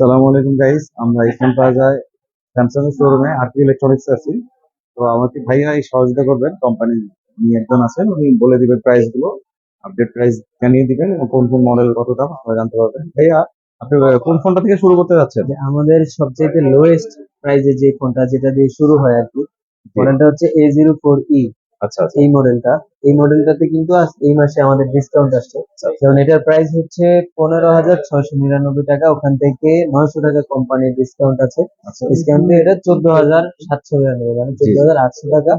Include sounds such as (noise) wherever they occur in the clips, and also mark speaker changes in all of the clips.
Speaker 1: সালামু আলাইকুম গাইস আমরা ইসলাম প্লাজায় স্যামসাং এর শোরুমে আরপি ইলেকট্রনিক্স আছি। তো আমাকে ভাইয়া সহযোগিতা করবেন কোম্পানি উনি একজন আছেন, উনি বলে দিবেন প্রাইসগুলো আপডেট প্রাইস জানিয়ে দিবেন কোন কোন মডেল কত দাম আপনারা জানতে পারবেন। ভাইয়া, আপনি কোন ফোনটা থেকে শুরু করতে যাচ্ছেন
Speaker 2: আমাদের সবচেয়ে লোয়েস্ট প্রাইজে যে ফোনটা যেটা দিয়ে শুরু হয় আর কি মডেলটা হচ্ছে এ জিরো ফোর ই
Speaker 1: আচ্ছা আচ্ছা।
Speaker 2: এই মডেলটা এই মডেলটাতে কিন্তু এই মাসে আমাদের ডিসকাউন্ট আসছে। যেমন এটার প্রাইস হচ্ছে পনেরো হাজার ছয়শো নিরানব্বই টাকা। ওখান থেকে নয়শো টাকা কোম্পানির ডিসকাউন্ট আছে।
Speaker 1: আচ্ছা।
Speaker 2: ডিসকাউন্ট এটা চোদ্দ হাজার সাতশো নিরানব্বই মানে চোদ্দ হাজার আটশো টাকা।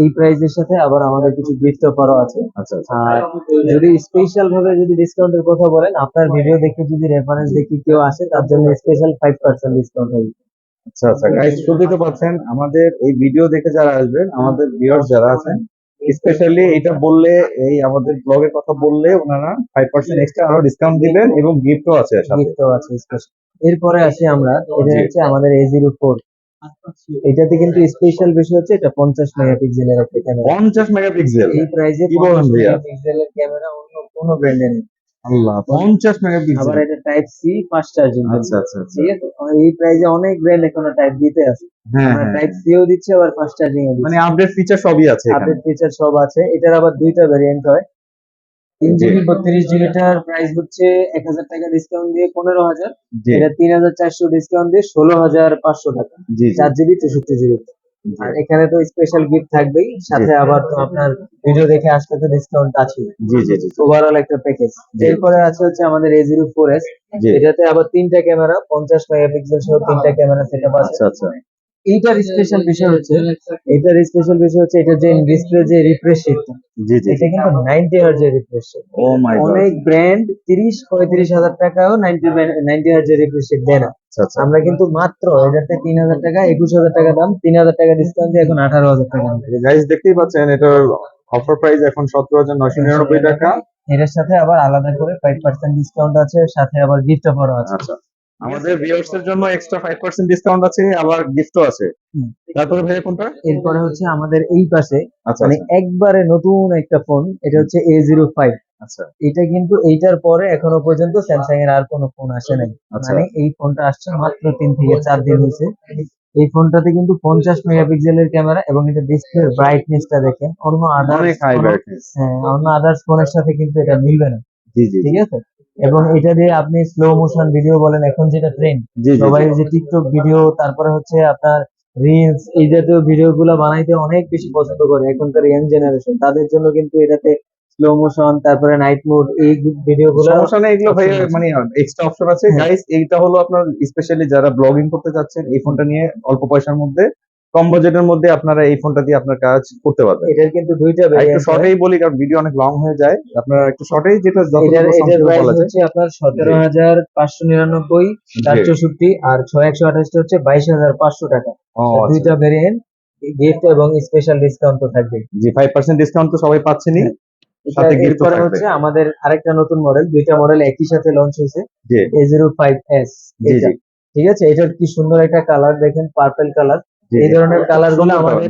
Speaker 2: এই প্রাইসের সাথে আবার আমাদের কিছু গিফট অফারও আছে।
Speaker 1: আচ্ছা আচ্ছা।
Speaker 2: আর যদি স্পেশাল ভাবে যদি ডিসকাউন্টের কথা বলেন আপনার ভিডিও দেখে যদি রেফারেন্স দেখে কেউ আসে তার জন্য স্পেশাল ফাইভ পার্সেন্ট ডিসকাউন্ট হবে
Speaker 1: আচ্ছা আচ্ছা গাইস শুনতেই তো পাচ্ছেন আমাদের এই ভিডিও দেখে যারা আসবেন আমাদের ভিউয়ার্স যারা আছেন স্পেশালি এটা বললে এই আমাদের ব্লগের কথা বললে ওনারা ফাইভ পার্সেন্ট এক্সট্রা আরও ডিসকাউন্ট দিবেন এবং গিফটও আছে সাথে।
Speaker 2: গিফটও আছে স্পেশাল এরপরে আসি আমরা এটা হচ্ছে আমাদের এ জিরো ফোর এটাতে কিন্তু স্পেশাল বিষয় হচ্ছে এটা পঞ্চাশ মেগাপিক্সেলের একটা ক্যামেরা
Speaker 1: পঞ্চাশ মেগাপিক্সেল
Speaker 2: এই প্রাইসে
Speaker 1: কি বলেন ভাইয়া?
Speaker 2: মেগাপিক্সেলের ক্যামেরা অন্য কোনো ব্র্যান্ডে নেই।
Speaker 1: আল্লাহ পঞ্চাশ
Speaker 2: আবার
Speaker 1: মেগাপিক্সেল
Speaker 2: এটা টাইপ সি ফাস্ট চার্জিং
Speaker 1: আচ্ছা আচ্ছা আচ্ছা।
Speaker 2: ঠিক আছে এই অনেক ব্র্যান্ড এখনও টাইপ দিতে আছে।
Speaker 1: হ্যাঁ
Speaker 2: আমরা টাইপ দিচ্ছে আবার ফাস্ট দিচ্ছে।
Speaker 1: মানে আপডেট ফিচার সবই আছে এখানে।
Speaker 2: আপডেট ফিচার সব আছে। এটার আবার দুইটা ভ্যারিয়েন্ট হয়। তিন। জিবি বত্রিশ জিবিটার প্রাইস হচ্ছে এক হাজার টাকা ডিসকাউন্ট দিয়ে পনেরো হাজার। এটা তিন হাজার চারশো ডিসকাউন্ট দিয়ে ষোলো হাজার পাঁচশো টাকা। চার জিবি চৌষট্টি জিবি আর এখানে তো স্পেশাল গিফট থাকবেই। সাথে আবার তো আপনার ভিডিও দেখে আসতে তো ডিসকাউন্ট আছে
Speaker 1: জি জি জি
Speaker 2: ওভারঅল একটা প্যাকেজ। এরপরে আছে হচ্ছে আমাদের এ জিরো ফোর এস এটাতে আবার তিনটা ক্যামেরা পঞ্চাশ মেগাপিক্সেল সহ তিনটা ক্যামেরা সেটআপ আছে।
Speaker 1: আচ্ছা আচ্ছা।
Speaker 2: এইটার স্পেশাল বিষয় হচ্ছে এটার স্পেশাল বিষয় হচ্ছে এটা যে ডিসপ্লে যে রিফ্রেশ রেটটা
Speaker 1: জি জি।
Speaker 2: এটা কিন্তু নাইনটি হার্জ এর refresh rate
Speaker 1: oh my god
Speaker 2: অনেক ব্র্যান্ড তিরিশ পঁয়ত্রিশ হাজার টাকাও নাইনটি নাইনটি হার্জ এর রিফ্রেশ রেট দেয় না।
Speaker 1: আচ্ছা আচ্ছা।
Speaker 2: আমরা কিন্তু মাত্র এটাতে তিন হাজার টাকা একুশ হাজার টাকা দাম তিন হাজার টাকা ডিসকাউন্ট দিয়ে এখন আঠারো হাজার টাকা দাম।
Speaker 1: গাইস দেখতেই পাচ্ছেন এটার অফার প্রাইস এখন সতেরো হাজার নয়শো নিরানব্বই টাকা।
Speaker 2: এটার সাথে আবার আলাদা করে ফাইভ পার্সেন্ট ডিসকাউন্ট আছে সাথে আবার গিফট অফারও আছে।
Speaker 1: আচ্ছা। আমাদের ভিউয়ার্স এর জন্য এক্সট্রা ফাইভ পার্সেন্ট ডিসকাউন্ট আছে আবার গিফটও আছে। তারপরে ভাইয়া কোনটা?
Speaker 2: এরপরে হচ্ছে আমাদের এই পাশে
Speaker 1: আচ্ছা
Speaker 2: মানে একবারে নতুন একটা ফোন এটা হচ্ছে এ জিরো ফাইভ
Speaker 1: আচ্ছা।
Speaker 2: এটা কিন্তু এইটার পরে এখনও পর্যন্ত স্যামসাং এর আর কোনো ফোন আসে নাই।
Speaker 1: আচ্ছা।
Speaker 2: মানে এই ফোনটা আসছে মাত্র তিন থেকে চার দিন হয়েছে। এই ফোনটাতে কিন্তু পঞ্চাশ মেগাপিক্সেলের ক্যামেরা এবং এটা ডিসপ্লের ব্রাইটনেসটা দেখেন অন্য আদার্স হ্যাঁ অন্য আদার্স ফোনের সাথে কিন্তু এটা মিলবে না।
Speaker 1: জি জি।
Speaker 2: ঠিক আছে? এবং এটা দিয়ে আপনি স্লো মোশন ভিডিও বলেন এখন যেটা ট্রেন্ড সবাই যে টিকটক ভিডিও তারপরে হচ্ছে আপনার রিলস এই জাতীয় ভিডিও গুলো বানাইতে অনেক বেশি পছন্দ করে এখনকার ইয়াং জেনারেশন তাদের জন্য কিন্তু এটাতে স্লো মোশন তারপরে নাইট মোড এই ভিডিও গুলো
Speaker 1: সমস্যা নেই এগুলো ভাই মানে এক্সট্রা অপশন আছে।
Speaker 2: হ্যাঁ।
Speaker 1: গাইস এইটা হলো আপনার স্পেশালি যারা ব্লগিং করতে চাচ্ছেন এই ফোনটা নিয়ে অল্প পয়সার মধ্যে কম বাজেটের মধ্যে আপনারা এই ফোনটা দিয়ে আপনার কাজ করতে পারবেন।
Speaker 2: এটার কিন্তু দুইটা
Speaker 1: একটু শর্টেই বলি কারণ ভিডিও অনেক লং হয়ে যায়। আপনারা একটু শর্টেই যেটা
Speaker 2: এটার এটার প্রাইস হচ্ছে আপনার সতেরো হাজার পাঁচশো নিরানব্বই চার
Speaker 1: জি।
Speaker 2: চৌষট্টি আর ছয় একশো আঠাশটা হচ্ছে বাইশ হাজার পাঁচশো টাকা।
Speaker 1: ও, আচ্ছা।
Speaker 2: দুইটা ভেরিয়েন্ট গিফট এবং স্পেশাল ডিসকাউন্ট তো থাকবে
Speaker 1: জি ফাইভ পার্সেন্ট ডিসকাউন্ট তো সবাই পাচ্ছেনই। সাথে gift তো
Speaker 2: এরপরে
Speaker 1: থাকবে।
Speaker 2: হচ্ছে আমাদের আরেকটা নতুন মডেল দুইটা মডেল একই সাথে লঞ্চ হয়েছে।
Speaker 1: জি।
Speaker 2: এ জিরো ফাইভ এস
Speaker 1: জি জি।
Speaker 2: ঠিক আছে? এটার কি সুন্দর একটা কালার দেখেন পার্পল কালার এই ধরনের
Speaker 1: কালারগুলো
Speaker 2: আমাদের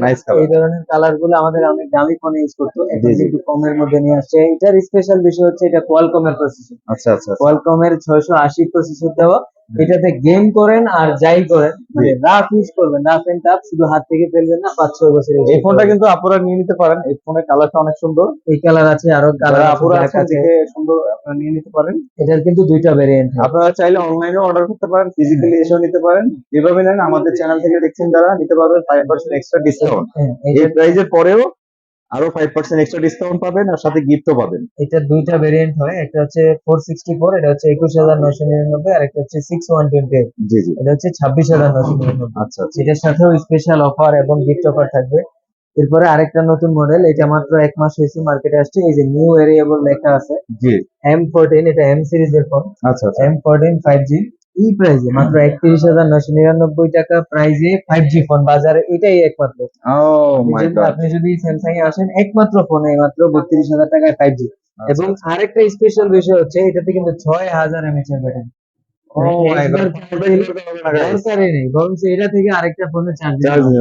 Speaker 2: এই ধরনের কালারগুলো আমাদের অনেক দামি ফোনে ইউজ করতো। এখন। কিন্তু কমের মধ্যে নিয়ে আসছে। এটার স্পেশাল বিষয় হচ্ছে এটা কোয়ালকমের প্রসেসর
Speaker 1: আচ্ছা আচ্ছা আচ্ছা।
Speaker 2: কোয়ালকমের ছয়শো আশি প্রসেসর দেওয়া। এটাতে গেম করেন আর যাই করেন মানে রাফ ইউজ করবেন রাফ এন্ড টাফ শুধু হাত থেকে ফেলবেন না পাঁচ ছয় বছর
Speaker 1: এই ফোনটা কিন্তু আপনারা নিয়ে নিতে পারেন এই ফোনের কালারটা অনেক সুন্দর।
Speaker 2: এই কালার আছে আরও কালার
Speaker 1: আপুরা
Speaker 2: আছে
Speaker 1: সুন্দর আপনারা নিয়ে নিতে পারেন।
Speaker 2: এটার কিন্তু দুইটা ভেরিয়েন্ট
Speaker 1: আপনারা চাইলে অনলাইনেও অর্ডার করতে পারেন ফিজিক্যালি এসেও নিতে পারেন। যেভাবে নেন আমাদের চ্যানেল থেকে দেখছেন যারা নিতে পারবেন ফাইভ পার্সেন্ট এক্সট্রা ডিসকাউন্ট এই প্রাইজের পরেও আরও ফাইভ পার্সেন্ট এক্সট্রা ডিসকাউন্ট পাবেন আর সাথে গিফটও পাবেন।
Speaker 2: এটা দুইটা ভেরিয়েন্ট হয় একটা হচ্ছে ফোর সিক্সটি ফোর এটা হচ্ছে একুশ হাজার নয়শো নিরানব্বই আর একটা হচ্ছে সিক্স ওয়ান টোয়েন্টি
Speaker 1: জি জি।
Speaker 2: এটা হচ্ছে ছাব্বিশ হাজার নয়শো নিরানব্বই।
Speaker 1: আচ্ছা
Speaker 2: এটার সাথেও স্পেশাল অফার এবং গিফট অফার থাকবে। এরপরে আরেকটা নতুন মডেল এটা মাত্র এক মাস হয়েছে মার্কেটে আসছে এই যে নিউ এরিয়েবল লেখা আছে।
Speaker 1: জি।
Speaker 2: এম ফোরটিন এটা এম সিরিজের ফোন
Speaker 1: আচ্ছা আচ্ছা।
Speaker 2: এম ফোরটিন ফাইভ জি এই প্রাইজে মাত্র একত্রিশ হাজার নয়শো নিরানব্বই টাকা প্রাইজে ফাইভ জি ফোন বাজারে এটাই একমাত্র।
Speaker 1: ও
Speaker 2: আপনি
Speaker 1: মাই
Speaker 2: যদি-
Speaker 1: গড
Speaker 2: আপনি যদি স্যামসাং এ আসেন একমাত্র ফোনে মাত্র বত্রিশ হাজার টাকায় ফাইভ জি
Speaker 1: আচ্ছা,
Speaker 2: এবং আরেকটা স্পেশাল বিষয় হচ্ছে এটাতে কিন্তু ছয় হাজার এমএচ এর ব্যাটারি
Speaker 1: ও মাই গড
Speaker 2: দরকারই নেই বরঞ্চ এটা থেকে আরেকটা ফোনে চার্জ
Speaker 1: হয়ে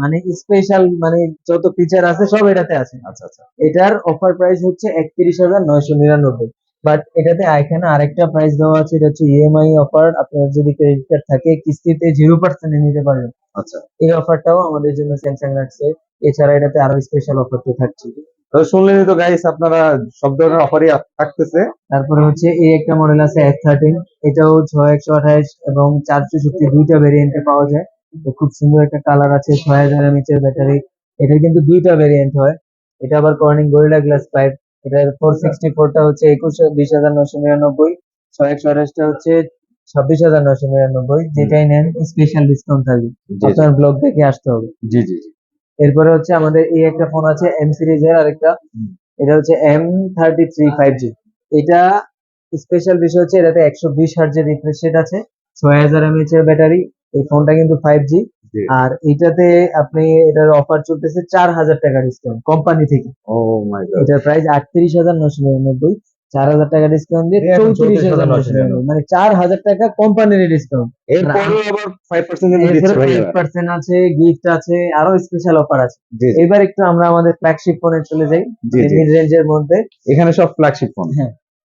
Speaker 2: মানে স্পেশাল মানে যত ফিচার আছে সব এটাতে আছে।
Speaker 1: আচ্ছা আচ্ছা।
Speaker 2: এটার অফার প্রাইস হচ্ছে একত্রিশ হাজার নয়শো নিরানব্বই। বাট এটাতে এখানে আরেকটা প্রাইস দেওয়া আছে এটা হচ্ছে ইএমআই অফার আপনার যদি ক্রেডিট কার্ড থাকে কিস্তিতে জিরো পার্সেন্টে নিতে পারবেন।
Speaker 1: আচ্ছা।
Speaker 2: এই অফারটাও আমাদের জন্য স্যামসাং রাখছে এছাড়া এটাতে আরও স্পেশাল অফার তো থাকছে
Speaker 1: তো শুনলেনই তো গাইস আপনারা সব ধরনের অফারই থাকতেছে।
Speaker 2: তারপরে হচ্ছে এই একটা মডেল আছে এফ থার্টিন এটাও ছয় একশো আঠাশ এবং চারশো সত্তর দুইটা ভেরিয়েন্টে পাওয়া যায়। তো খুব সুন্দর একটা কালার আছে ছয় হাজার এমএচ এর ব্যাটারি এটা কিন্তু দুইটা ভেরিয়েন্ট হয়। এটা আবার কর্নিং গরিলা গ্লাস পাইপ এটার ফোর সিক্সটি ফোরটা হচ্ছে একুশ বিশ হাজার নশো নিরানব্বই ছয় একশো আঠাশটা হচ্ছে ছাব্বিশ হাজার নশো নিরানব্বই যেটাই নেন স্পেশাল ডিসকাউন্ট থাকবে। আপনার ব্লগ দেখে আসতে হবে।
Speaker 1: জি জি জি।
Speaker 2: এরপরে হচ্ছে আমাদের এই একটা ফোন আছে এম সিরিজের আরেকটা। এটা হচ্ছে M thirty three five G এটা স্পেশাল বিষয় হচ্ছে এটাতে একশো বিশ হার্জের রিফ্রেশ রেট আছে ছয় হাজার এমএচ এর ব্যাটারি এই ফোনটা কিন্তু ফাইভ জি। আর এটাতে আপনি এটার অফার চলতেছে চার হাজার টাকা ডিসকাউন্ট কোম্পানি থেকে।
Speaker 1: ও মাই গড
Speaker 2: এটার প্রাইস আটত্রিশ হাজার নশো নিরানব্বই। চার হাজার টাকা ডিসকাউন্ট দিয়ে চৌত্রিশ হাজার নশো নিরানব্বই। মানে চার হাজার টাকা কোম্পানির ডিসকাউন্ট
Speaker 1: এরপরে আবার 5% কিন্তু দিচ্ছে ভাইয়া
Speaker 2: পার্সেন্ট আছে গিফট আছে আরও স্পেশাল অফার আছে। এবার একটু আমরা আমাদের ফ্ল্যাগশিপ ফোনে চলে যাই রেঞ্জের মধ্যে।
Speaker 1: এখানে সব ফ্ল্যাগশিপ ফোন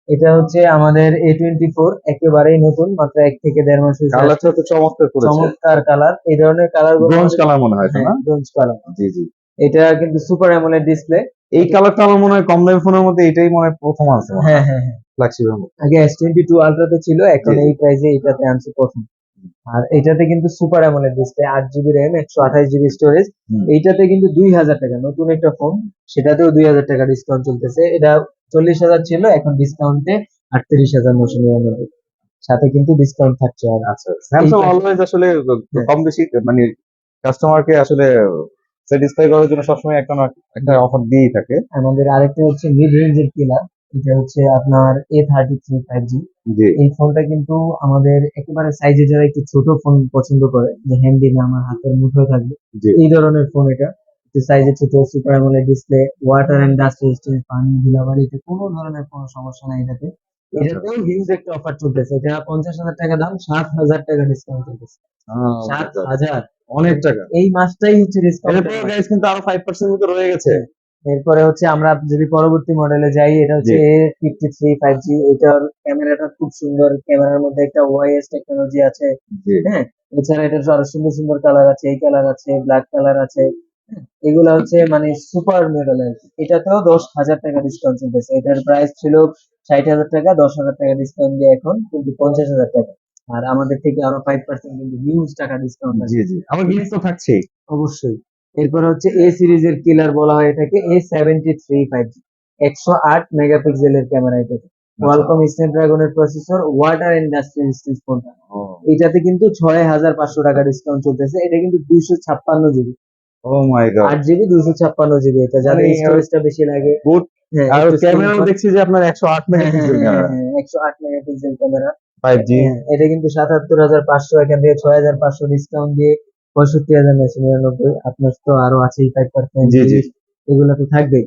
Speaker 2: এটা হচ্ছে আমাদের এ টোয়েন্টি ফোর একেবারেই নতুন মাত্র এক থেকে দেড় মাস হয়েছে।
Speaker 1: কালারটা তো চমৎকার করেছে।
Speaker 2: চমৎকার কালার এই ধরনের কালার
Speaker 1: ব্রোঞ্জ কালার মনে হয় তাই না?
Speaker 2: ব্রোঞ্জ কালার
Speaker 1: জি জি।
Speaker 2: এটা কিন্তু সুপার অ্যামোলেড ডিসপ্লে
Speaker 1: এই কালারটা আমার মনে হয় কম দামি ফোনের মধ্যে এটাই মনে হয় প্রথম আছে
Speaker 2: হ্যাঁ। হ্যাঁ হ্যাঁ
Speaker 1: ফ্ল্যাগশিপের মধ্যে।
Speaker 2: আগে এস টোয়েন্টি টু আলট্রাতে ছিল এখন এই প্রাইসে এটাতে আনছে প্রথম। আর এটাতে কিন্তু সুপার অ্যামোলেড ডিসপ্লে আট জিবি র্যাম একশো আঠাশ জিবি স্টোরেজ এইটাতে কিন্তু দুই হাজার টাকা নতুন একটা ফোন সেটাতেও দুই হাজার টাকা ডিসকাউন্ট চলতেছে। এটা চল্লিশ হাজার ছিল এখন ডিসকাউন্টে আটত্রিশ হাজার নশো নিরানব্বই। সাথে কিন্তু ডিসকাউন্ট থাকছে আর।
Speaker 1: আচ্ছা স্যামসাং অলওয়েজ আসলে। কম বেশি মানে কাস্টমারকে আসলে স্যাটিসফাই করার জন্য সবসময় একটা না একটা অফার দিয়েই থাকে।
Speaker 2: আমাদের আরেকটা হচ্ছে মিড রেঞ্জের কিলার এটা হচ্ছে আপনার A thirty three five G. এই ফোনটা কিন্তু আমাদের একেবারে সাইজে যারা একটু ছোট ফোন পছন্দ করে যে হ্যান্ডি না আমার হাতের মুঠোয় থাকবে। এই ধরনের ফোন এটা। একটু সাইজে ছোট super AMOLED display water and dust resistance পানি ধুলাবাড়িতে কোনো ধরনের কোনো সমস্যা নাই এটাতে। এটাতেও হিউজ একটা অফার চলতেছে। এটা পঞ্চাশ হাজার টাকা দাম সাত হাজার টাকা ডিসকাউন্ট চলতেছে।
Speaker 1: আহ,
Speaker 2: সাত হাজার।
Speaker 1: অনেক টাকা।
Speaker 2: এই মাসটাই হচ্ছে ডিসকাউন্ট
Speaker 1: এরপরে গাইস কিন্তু আরও ফাইভ পার্সেন্ট মতো রয়ে গেছে।
Speaker 2: এরপরে হচ্ছে আমরা যদি পরবর্তী মডেলে যাই এটা হচ্ছে A fifty three five G এটার ক্যামেরাটা খুব সুন্দর। ক্যামেরার মধ্যে একটা ওয়াইএস টেকনোলজি আছে। হ্যাঁ। এছাড়া এটার আরও সুন্দর সুন্দর কালার আছে। এই কালার আছে ব্ল্যাক কালার আছে। হ্যাঁ, এগুলা হচ্ছে মানে সুপার মডেল আর কি। এটাতেও দশ হাজার টাকা ডিসকাউন্ট চলতেছে। এটার প্রাইস ছিল ষাট হাজার টাকা দশ হাজার টাকা ডিসকাউন্ট দিয়ে এখন কিন্তু পঞ্চাশ হাজার টাকা। আর আমাদের থেকে আরও ফাইভ পার্সেন্ট কিন্তু হিউজ টাকা ডিসকাউন্ট আছে।
Speaker 1: জি জি। আমার গিফট তো থাকছেই।
Speaker 2: অবশ্যই। এরপর হচ্ছে এ সিরিজের কিলার বলা হয় এটাকে A seventy three five G একশো আট মেগাপিক্সেলের ক্যামেরা এটাতে। ওয়ালকম স্ন্যাপড্রাগনের প্রসেসর ওয়াটার ইন্ডাস্ট্রি ফোনটা
Speaker 1: ও।
Speaker 2: এটাতে কিন্তু ছয় হাজার পাঁচশো টাকা ডিসকাউন্ট চলতেছে। এটা কিন্তু দুইশো ছাপ্পান্ন জিবি
Speaker 1: ও মাই গড
Speaker 2: আট জিবি এটা যাদের স্টোরেজটা বেশি লাগে. হ্যাঁ
Speaker 1: আর ক্যামেরাও দেখছি যে আপনার মেগাপিক্সেল ক্যামেরা
Speaker 2: হ্যাঁ, মেগাপিক্সেল ক্যামেরা হ্যাঁ, এটা কিন্তু এখান থেকে ডিসকাউন্ট দিয়ে পঁয়ষট্টি হাজার নয়শো নিরানব্বই। আপনার তো আরও
Speaker 1: জি, জি।
Speaker 2: এগুলো তো থাকবেই।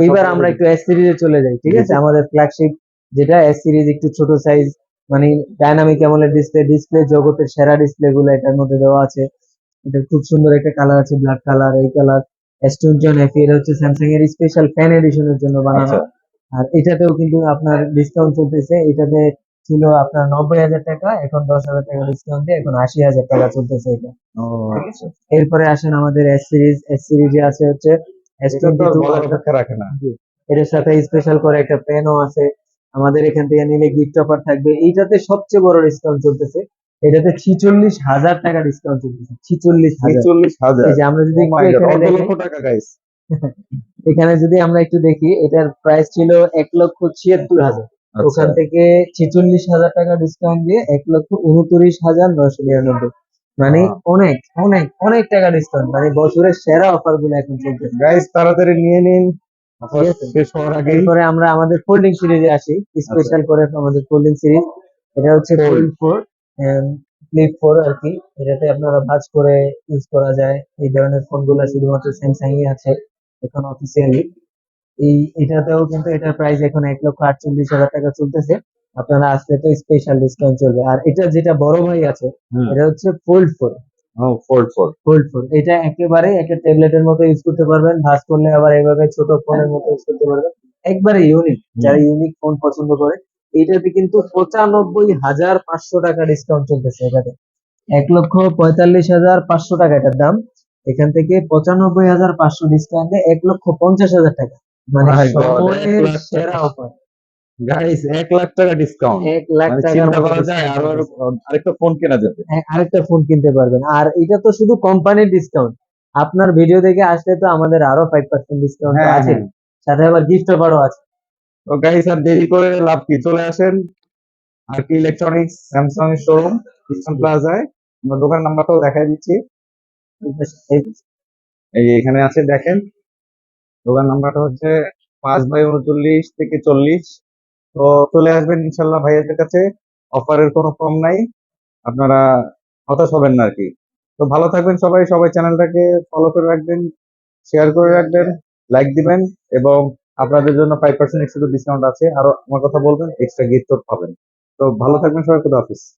Speaker 1: সব-
Speaker 2: আমরা একটু এস সিরিজে চলে যাই ঠিক আছে? আমাদের ফ্ল্যাগশিপ যেটা এস সিরিজ একটু ছোট সাইজ মানে ডাইনামিক অ্যামোলেড ডিসপ্লে ডিসপ্লে জগতের সেরা ডিসপ্লে গুলো এটার মধ্যে দেওয়া আছে। এটা খুব সুন্দর একটা কালার আছে ব্ল্যাক কালার এই colour S twenty one F এটা হচ্ছে স্যামসাং এর স্পেশাল ফ্যান এডিশনের জন্য বানানো।
Speaker 1: আচ্ছা।
Speaker 2: আর এটাতেও কিন্তু আপনার ডিসকাউন্ট চলতেছে এটাতে ছিল আপনার নব্বই হাজার টাকা এখন দশ হাজার টাকা ডিসকাউন্ট দিয়ে এখন আশি হাজার টাকা চলতেছে এটা। আছে? এরপরে আসেন আমাদের এস সিরিজ এস সিরিজে আছে হচ্ছে এস টোয়েন্টি টু
Speaker 1: রাখে না।
Speaker 2: এটার সাথে স্পেশাল করে একটা পেনও আছে। আমাদের এখান থেকে নিলে গিফট অফার থাকবে। এইটাতে সবচেয়ে বড় ডিসকাউন্ট চলতেছে এটাতে ছিচল্লিশ হাজার টাকা ডিসকাউন্ট চলতেছে। ছিচল্লিশ হাজার।
Speaker 1: হাজার।
Speaker 2: যে আমরা যদি
Speaker 1: Oh
Speaker 2: এখানে
Speaker 1: লক্ষ টাকা গাইস (laughs)
Speaker 2: এখানে যদি আমরা একটু দেখি এটার প্রাইস ছিল এক লক্ষ ছিয়াত্তর হাজার।
Speaker 1: আচ্ছা।
Speaker 2: ওখান থেকে ছেচল্লিশ হাজার টাকা ডিসকাউন্ট দিয়ে এক লক্ষ উনত্রিশ হাজার নয়শো নিরানব্বই। মানে অনেক অনেক অনেক টাকা ডিসকাউন্ট মানে বছরের সেরা অফারগুলো এখন চলতেছে
Speaker 1: গাইস তাড়াতাড়ি নিয়ে নিন।
Speaker 2: ঠিক
Speaker 1: শেষ হওয়ার আগে
Speaker 2: এরপরে আমরা আমাদের ফোল্ডিং সিরিজে আসি। স্পেশাল করে আমাদের ফোল্ডিং সিরিজ এটা হচ্ছে. ফোল্ড ফোর ফ্লিপ ফোর আর কি এটাতে আপনারা ভাঁজ করে ইউজ করা যায়। এই ধরনের ফোনগুলো শুধুমাত্র স্যামসাং ই আছে এখন অফিসিয়ালি এই এটাতেও কিন্তু এটার প্রাইস এখন এক লক্ষ আটচল্লিশ হাজার টাকা চলতেছে। আপনারা আসলে তো স্পেশাল ডিসকাউন্ট চলবে। আর এটা যেটা বড় ভাই আছে এটা হচ্ছে fold four
Speaker 1: fold four
Speaker 2: fold four এটা একেবারে একটা ট্যাবলেটের মতো ইউজ করতে পারবেন। ভাঁজ করলে আবার এইভাবে ছোট ফোনের মতো ইউজ করতে পারবেন। একবারে ইউনিক যারা ইউনিক ফোন পছন্দ করে এইটাতে কিন্তু পঁচানব্বই হাজার পাঁচশো টাকা ডিসকাউন্ট চলতেছে এটাতে। এক লক্ষ পঁয়তাল্লিশ হাজার পাঁচশো টাকা এটার দাম। এখান থেকে পঁচানব্বই হাজার পাঁচশো ডিসকাউন্টে এক লক্ষ পঞ্চাশ হাজার টাকা। মানে সেরা অফার
Speaker 1: গাইস এক লাখ টাকা ডিসকাউন্ট
Speaker 2: এক লাখ
Speaker 1: মানে যায় আরেকটা ফোন কেনা যাবে।
Speaker 2: হ্যাঁ, আরেকটা ফোন কিনতে পারবেন। আর এটা তো শুধু কোম্পানির ডিসকাউন্ট আপনার ভিডিও দেখে আসলে তো আমাদের আরও ফাইভ পার্সেন্ট ডিসকাউন্ট আছে। সাথে আবার গিফট অফারও আছে।
Speaker 1: তো আর দেরি করে লাভ কি? চলে আসেন আর কি ইলেকট্রনিক্স স্যামসাং শোরুম ইস্টার্ন প্লাজায় আমরা দোকান নাম্বারটাও দেখাই দিচ্ছি। এই এখানে আছে, দেখেন। দোকান নাম্বারটা হচ্ছে পাঁচ বাই উনচল্লিশ থেকে চল্লিশ। তো চলে আসবেন ইনশাল্লাহ ভাইয়াদের কাছে। অফারের কোনো কম নাই। আপনারা হতাশ হবেন না আর কি তো ভালো থাকবেন সবাই। সবাই চ্যানেলটাকে ফলো করে রাখবেন শেয়ার করে রাখবেন লাইক দিবেন এবং আপনাদের জন্য ফাইভ পার্সেন্ট এক্সট্রা ডিসকাউন্ট আছে। আরও আমার কথা বলবেন এক্সট্রা গিফট পাবেন। তো ভালো থাকবেন সবাই, খুদা হাফিজ।